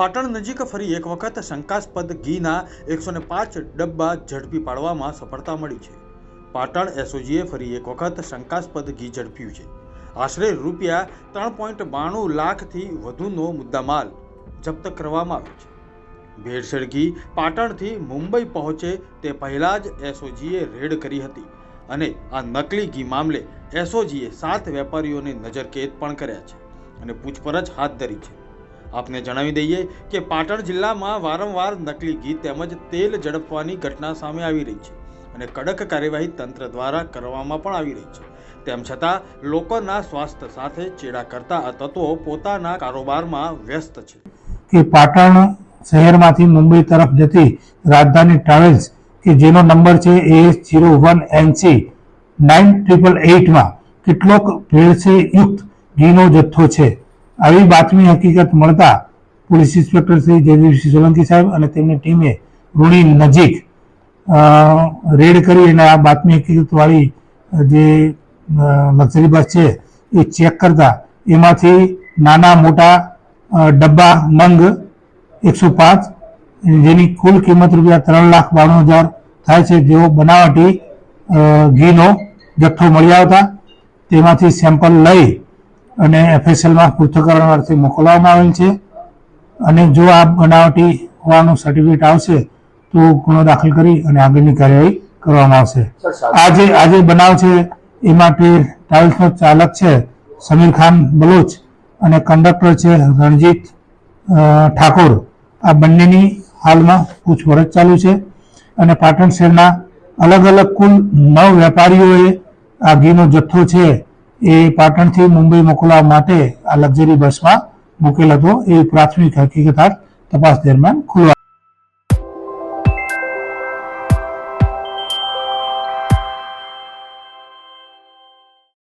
પાટણ નજીક ફરી એક વખત શંકાસ્પદ ઘીના એકસો પાંચ ડબ્બા ઝડપી પાડવામાં સફળતા મળી છે. પાટણ એસઓજીએ ફરી એક વખત શંકાસ્પદ ઘી ઝડપ્યું છે. આશરે રૂપિયા ત્રણ પોઈન્ટ બાણું લાખથી વધુનો મુદ્દામાલ જપ્ત કરવામાં આવ્યો છે. ભેળસેળ ઘી પાટણથી મુંબઈ પહોંચે તે પહેલાં જ એસઓજીએ રેડ કરી હતી અને આ નકલી ઘી મામલે એસઓજીએ સાત વેપારીઓને નજરકેદ પણ કર્યા છે અને પૂછપરછ હાથ ધરી છે. આપને જણાવી દઈએ કે પાટણ જિલ્લામાં વારંવાર નકલી ઘી તેમજ તેલ ઝડપવાની ઘટના સામે આવી રહી છે અને કડક કાર્યવાહી તંત્ર દ્વારા કરવામાં પણ આવી રહી છે. તેમ છતાં, લોકોના સ્વાસ્થ્ય સાથે ચેડા કરતા આ તત્વો પોતાના કારોબારમાં વ્યસ્ત છે. કે પાટણ શહેરમાંથી મુંબઈ તરફ જતી રાજધાની ટ્રાવેલ્સ, કે જેનો નંબર છે એ zero one NC nine triple એઇટમાં કેટલોક ભેળસેયુક્ત ઘીનો જથ્થો છે. આવી બાતમી હકીકત મળતા પોલીસ ઇન્સ્પેક્ટર શ્રી જયદીપસિંહ સોલંકી સાહેબ અને તેમની ટીમે રૂણી નજીક રેડ કરી અને આ બાતમી હકીકતવાળી જે લક્ઝરી બસ છે એ ચેક કરતા એમાંથી નાના મોટા ડબ્બા નંગ એકસો પાંચ, જેની કુલ કિંમત રૂપિયા ત્રણ લાખ બાણું હજાર થાય છે જેવો બનાવટી ઘીનો જથ્થો મળી આવતા. તેમાંથી સેમ્પલ લઈ અને એફએસએલમાં પૃથ્થકરણ અર્થે મોકલવામાં આવેલ છે. અને જો આ બનાવટી હોવાનું સર્ટિફિકેટ આવશે તો ગુનો દાખલ કરી અને આગળની કાર્યવાહી કરવામાં આવશે. આજે આજે બનાવ છે એ માટે ટ્રાવેલ્સનો ચાલક છે સમીર ખાન બલોચ અને કંડક્ટર છે રણજીત ઠાકોર. આ બંનેની હાલમાં પૂછપરછ ચાલુ છે અને પાટણ શહેરના અલગ અલગ કુલ નવ વેપારીઓએ આ ઘીનો જથ્થો છે એ પાટણથી મુંબઈ મોકલવા માટે આ લક્ઝરી બસમાં મૂકેલ હતો. એ પ્રાથમિક હકીકત તપાસ દરમિયાન ખુલવા